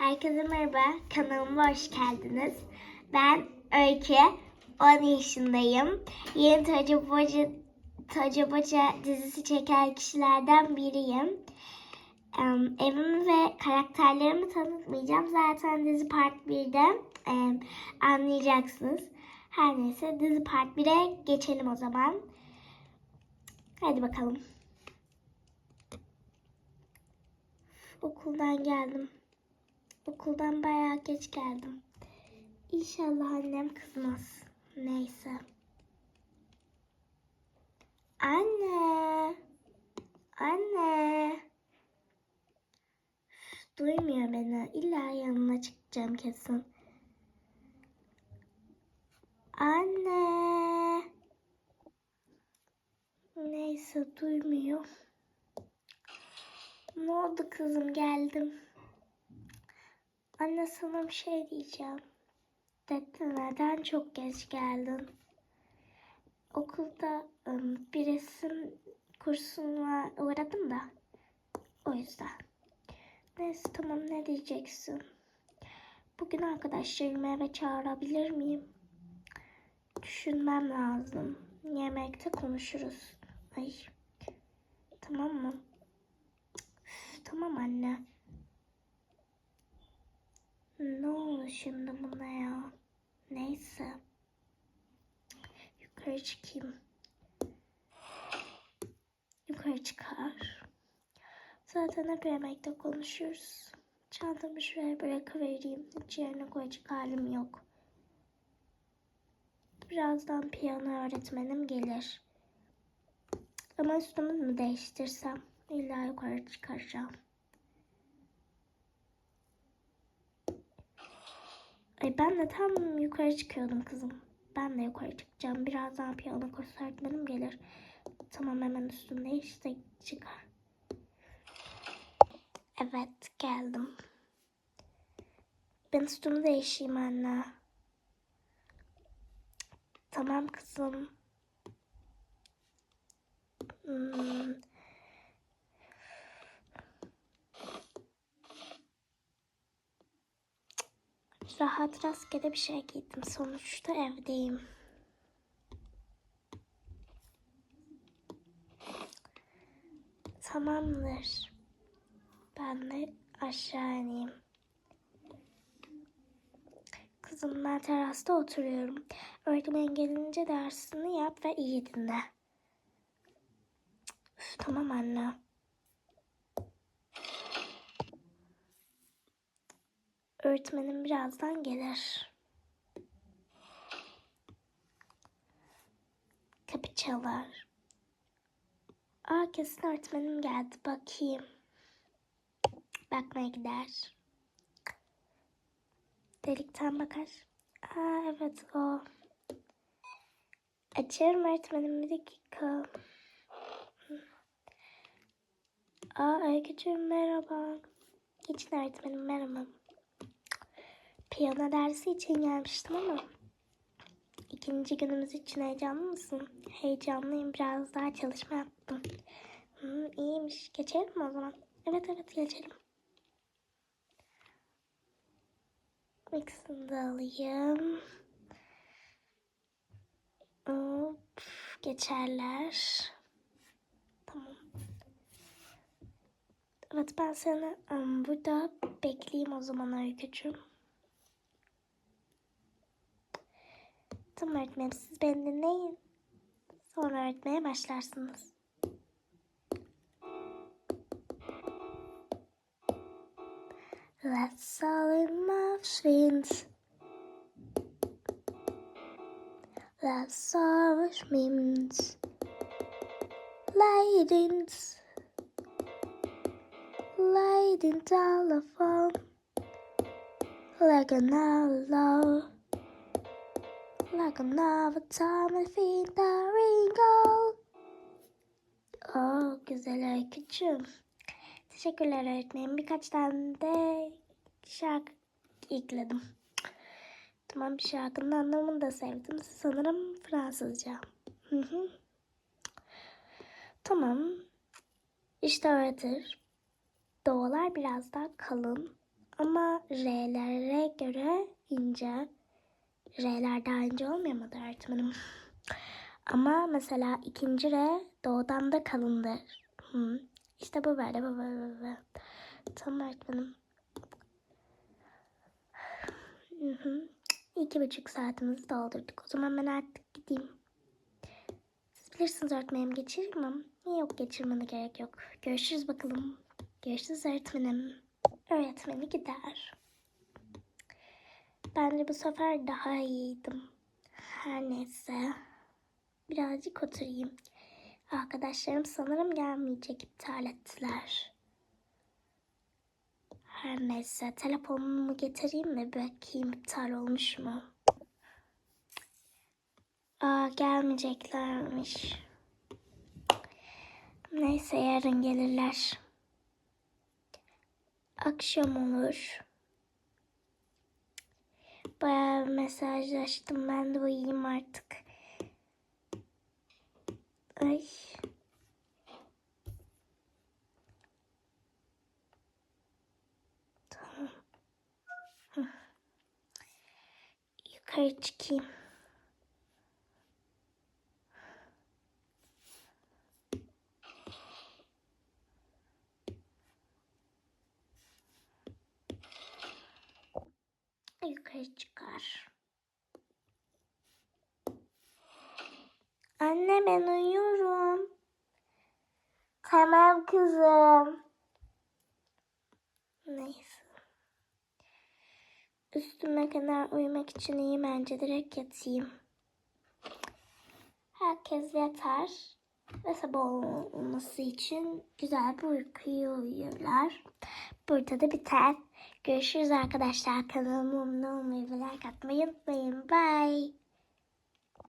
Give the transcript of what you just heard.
Herkese merhaba, kanalıma hoş geldiniz. Ben Öykü, 10 yaşındayım. Yeni Toca Boca, dizisi çeken kişilerden biriyim. Em, evimi ve karakterlerimi tanıtmayacağım. Zaten dizi part 1'de em, anlayacaksınız. Her neyse dizi part 1'e geçelim o zaman. Hadi bakalım. Okuldan geldim. Okuldan bayağı geç geldim. İnşallah annem kızmaz. Neyse. Anne. Anne. Duymuyor beni. İlla yanına çıkacağım kesin. Anne. Neyse duymuyor. Ne oldu kızım geldim. Anne sana bir şey diyeceğim. Dede neden çok geç geldin? Okulda bir resim kursuna uğradım da. O yüzden. Neyse tamam ne diyeceksin? Bugün arkadaşlarımı eve çağırabilir miyim? Düşünmem lazım. Yemekte konuşuruz. Ay. Tamam mı? Üf, tamam anne. Ne oldu şimdi buna ya? Neyse. Yukarı çıkayım. Yukarı çıkar. Zaten hep yemekte konuşuyoruz. Çantamı şuraya bırakıvereyim. Hiç yerine koyacak halim yok. Birazdan piyano öğretmenim gelir. Ama üstümü mü değiştirsem? İlla yukarı çıkaracağım. Ay ben de tam yukarı çıkıyordum kızım. Ben de yukarı çıkacağım. Birazdan piyano kursu öğretmenim gelir. Tamam hemen üstümü değiştir çıkar. Evet geldim. Ben üstümü değişeyim anne. Tamam kızım. Hmm. Rahat rastgele bir şey giydim. Sonuçta evdeyim. Tamamdır. Ben de aşağı ineyim. Kızım ben terasta oturuyorum. Öğretmen gelince dersini yap ve iyi dinle. Üf, tamam anne. Öğretmenim birazdan gelir. Kapı çalar. Aa kesin öğretmenim geldi. Bakayım. Bakmaya gider. Delikten bakar. Aa evet o. Açıyorum öğretmenim bir dakika. Aa Öykücüğüm merhaba. Geçin öğretmenim merhaba. Piyano dersi için gelmiştim ama ikinci günümüz için heyecanlı mısın? Heyecanlıyım. Biraz daha çalışma yaptım. Hı, iyiymiş. Geçelim mi o zaman? Evet evet geçelim. Mixini de alayım. Hop, geçerler. Tamam. Evet ben seni ım, burada bekleyeyim o zaman Öykücüğüm. Tamam öğretmenim siz beni dinleyin. Sonra öğretmeye başlarsınız. Let's all in my fins. Let's all memes. Leidens. Leiden telephone. Like an outlaw. Like another time I feel the ringo. Oh güzel öykücüğüm. Teşekkürler öğretmenim. Birkaç tane de şarkı ekledim. Tamam bir şarkının anlamını da sevdim. Sanırım Fransızca. Tamam. İşte öyledir. Doğalar biraz daha kalın ama R'lere göre ince. R'ler daha ince olmuyor mu öğretmenim? Ama mesela ikinci R doğudan da kalındır. Hı. İşte bu böyle, bu böyle, böyle. Tamam öğretmenim. İki buçuk saatimizi doldurduk. O zaman ben artık gideyim. Siz bilirsiniz öğretmenim geçireyim mi? Yok geçirmene gerek yok. Görüşürüz bakalım. Görüşürüz öğretmenim. Öğretmeni gider. Bence bu sefer daha iyiydim. Her neyse. Birazcık oturayım. Arkadaşlarım sanırım gelmeyecek iptal ettiler. Her neyse telefonumu getireyim mi bakayım iptal olmuş mu? Aa gelmeyeceklermiş. Neyse yarın gelirler. Akşam olur. Bayağı mesajlaştım. Ben de uyuyayım artık. Ay. Tamam. Yukarı çıkayım. Yukarı çıkar. Anne ben uyuyorum. Tamam kızım. Neyse. Üstüme kadar uyumak için iyi bence direkt yatayım. Herkes yatar ve sabah olması için güzel bir uykuya uyuyorlar. Burada da biter. Görüşürüz arkadaşlar. Kanalıma abone olmayı ve like atmayı unutmayın. Bye.